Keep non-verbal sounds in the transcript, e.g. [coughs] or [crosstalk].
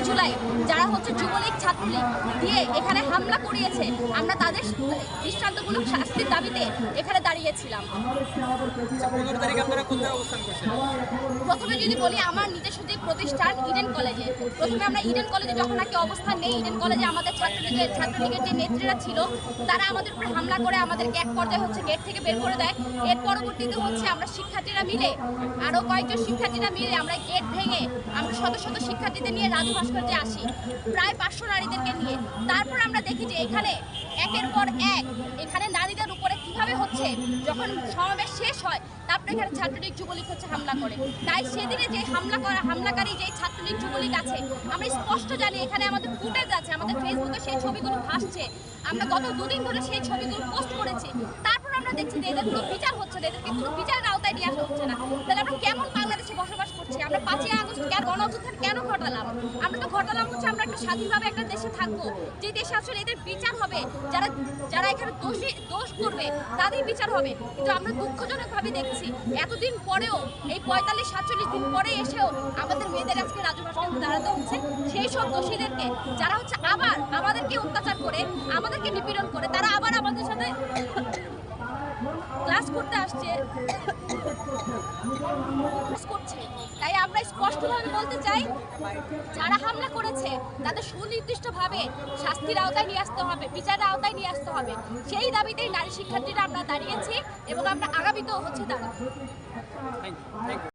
দশই জুলাই যারা হচ্ছে যুবলীগ ছাত্রলীগ দিয়ে এখানে হামলা করিয়েছে আমরা তাদের দৃষ্টান্তমূলক শাস্তির দাবিতে এখানে দাঁড়িয়েছিলাম। প্রথমে যদি বলি আমার নিজস্ব যে প্রতিষ্ঠান ইডেন কলেজে প্রথমে আমরা ইডেন কলেজে যখন নাকি অবস্থান নেই ইডেন কলেজে আমাদের ছাত্রলীগের ছাত্রলীগের যে নেত্রীরা ছিল তারা আমাদের উপরে হামলা করে আমাদেরকে এক পর্যায়ে হচ্ছে গেট থেকে বের করে দেয়। এর পরবর্তীতে হচ্ছে আমরা শিক্ষার্থীরা মিলে আরও কয়েকজন শিক্ষার্থীরা মিলে আমরা গেট ভেঙে আমরা শত শত শিক্ষার্থীদের নিয়ে রাজু ভাস্কর্যে আসি প্রায় পাঁচশো নারীদেরকে নিয়ে। তারপর আমরা দেখি যে এখানে একের পর এক, এখানে নারীদের উপরে কীভাবে হচ্ছে, যখন সমাবেশ শেষ হয়, তারপরে এখানে ছাত্রলীগ যুবলীগ হচ্ছে হামলা করে। তাই সেদিনে যে হামলা করা, হামলাকারী যে ছাত্রলীগ যুবলীগ আছে, আমরা স্পষ্ট জানি এখানে আমাদের ফুটেজ আছে, আমাদের ফেসবুকে সেই ছবিগুলো ভাসছে। আমরা গত দুদিন ধরে সেই ছবিগুলো পোস্ট করেছি। তারপর আমরা দেখছি যে এদের কোনো বিচার হচ্ছে না, এদেরকে কোনো বিচারের আওতায় নিয়ে আসা হচ্ছে না। আমরা পাঁচই আগস্ট কেন অভ্যুত্থান কেন ঘটালাম? আমরা তো ঘটালাম হচ্ছে আমরা একটা স্বাধীনভাবে একটা দেশে থাকব। যে দেশে আসলে এদের বিচার হবে, যারা যারা এখানে দোষী, দোষ করবে, তাদের বিচার হবে। কিন্তু আমরা দুঃখজনকভাবে দেখছি, এতদিন পরেও, এই পঁয়তাল্লিশ, সাতচল্লিশ দিন পরে এসেও আমাদের মেয়েদের আজকে রাজু ভাস্কর্যে দাঁড়াতে হচ্ছে। সেই সব দোষীদেরকে, যারা হচ্ছে আবার আমাদেরকে অত্যাচার করে, আমাদেরকে নিপীড়ন করে, তারা আবার করতে আসছে। [coughs] তাই আমরা স্পষ্টভাবে বলতে চাই, যারা হামলা করেছে, তাদের সুনির্দিষ্টভাবে শাস্তির আওতায় নিয়ে আসতে হবে, বিচারের আওতায় নিয়ে আসতে হবে। সেই দাবিতেই নারী শিক্ষার্থীরা আমরা দাঁড়িয়েছি এবং আমরা আগামীতেও হচ্ছে দাঁড়াবো।